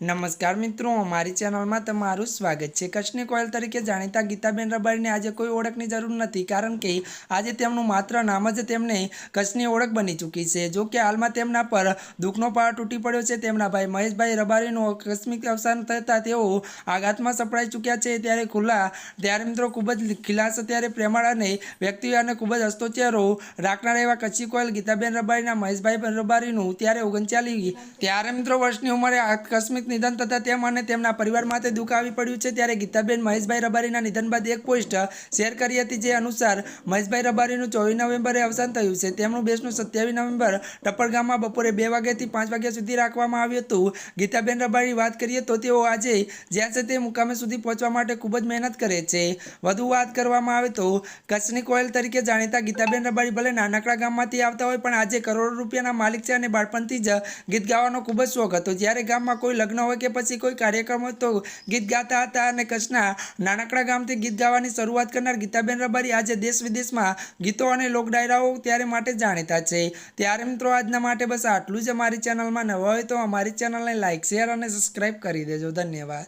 નમસ્કાર મિત્રો, અમારી ચેનલમાં તમારું સ્વાગત છે. કચ્છની કોયલ તરીકે જાણીતા ગીતાબેન રબારીને આજે કોઈ ઓળખની જરૂર નથી, કારણ કે આજે તેમનું માત્ર નામ જ તેમને કચ્છની ઓળખ બની ચૂકી છે. જો કે હાલમાં તેમના પર દુઃખનો પાર તૂટી પડ્યો છે. તેમના ભાઈ મહેશભાઈ રબારીનું આકસ્મિક અવસાન થતાં તેઓ આઘાતમાં સપડાઈ ચૂક્યા છે. ત્યારે ખુલ્લા ત્યારે મિત્રો ખૂબ જ ખિલાસ, ત્યારે પ્રેમાળ અને વ્યક્તિ અને ખૂબ જ હસતો રાખનાર એવા કચ્છી કોયલ ગીતાબેન રબારીના મહેશભાઈ રબારીનું ત્યારે ઓગણચાલીસ, ત્યારે મિત્રો વર્ષની ઉંમરે આકસ્મિક નિધન થતા તેમ અને તેમના પરિવાર માટે દુઃખ આવી પડ્યું છે, ત્યારે ગીતાબેન મહેશભાઈ રબારીના નિધન બાદ એક પોસ્ટ શેર કરી હતી જે અનુસાર, મહેશભાઈ રબારીનું ચોવીસ નવેમ્બરે અવસાન થયું છે. તેમનું બેસનું સત્યાવીસ નવેમ્બર ટપ્પરગામમાં બપોરે બે વાગ્યાથી પાંચ વાગ્યા સુધી રાખવામાં આવ્યું હતું. ગીતાબેન રબારી વાત કરીએ તો તેઓ આજે જ્યાં છે તે મુકામે સુધી પહોંચવા માટે ખૂબ જ મહેનત કરે છે. વધુ વાત કરવામાં આવે તો કચ્છની કોયલ તરીકે જાણીતા ગીતાબેન રબારી ભલે નાનકડા ગામમાંથી આવતા હોય, પણ આજે કરોડો રૂપિયાના માલિક છે અને બાળપણથી જ ગીત ગાવાનો ખૂબ જ શોખ હતો. જ્યારે ગામમાં કોઈ લગ્ન હોય કે પછી કોઈ કાર્યક્રમ હોય તો ગીત ગાતા હતા અને કચ્છના નાનકડા ગામથી ગીત ગાવાની શરૂઆત કરનાર ગીતાબેન રબારી આજે દેશ વિદેશમાં ગીતો અને લોકડાયરાઓ ત્યારે માટે જાણીતા છે. ત્યારે મિત્રો, આજના માટે બસ આટલું જ અમારી ચેનલમાં નવા હોય તો અમારી ચેનલને લાઇક શેર અને સબસ્ક્રાઈબ કરી દેજો. ધન્યવાદ.